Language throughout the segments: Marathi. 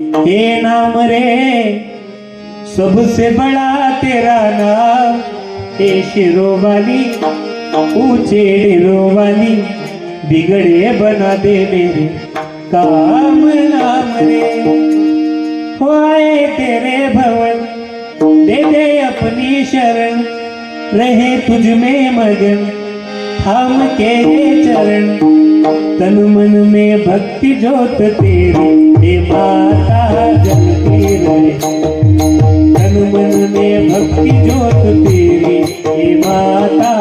हे नाम रे, सबसे बड़ा तेरा नाम हे शिरोवाली ऊँचे डेरोवाली बिगड़े बना दे मेरे काम नाम रे। हो आए तेरे भवन, दे दे अपनी शरण, रहे तुझ में मगन हम के चरण। तन मन में भक्ति जोत तेरी हे माता जगती रहे। तन मन में भक्ति जोत तेरी हे माता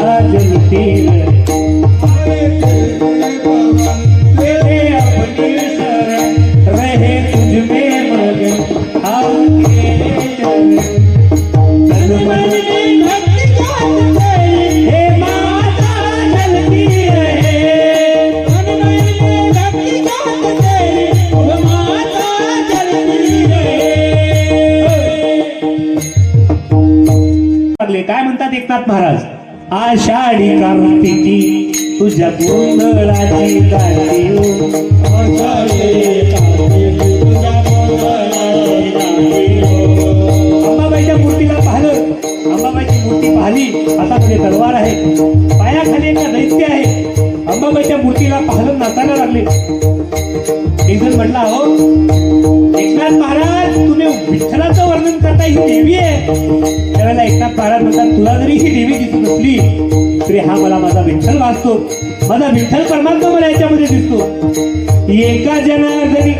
लागले. काय म्हणतात एकनाथ महाराज? आषाढी कार्तिकी तुझ्या गोंधळाची अंबाबाईच्या मूर्तीला पाहिलं. अंबाबाईची मूर्ती पाहिली. तुझे तलवार आहे. पायाखाली एका दैत्य आहे. अंबाबाईच्या मूर्तीला पाहलं नाचायला लागले. एक जण म्हटला हो एकनाथ महाराज विठ्ठलाचं वर्णन करता ही देवी आहे. त्यावेळेला एकनाथ महाराज म्हणतात तुला जरी ही देवी दिसत असली तरी हा मला माझा विठ्ठल वाचतो. माझा विठ्ठल परमात्मा मला याच्यामध्ये दिसतो. एका जनार्दनी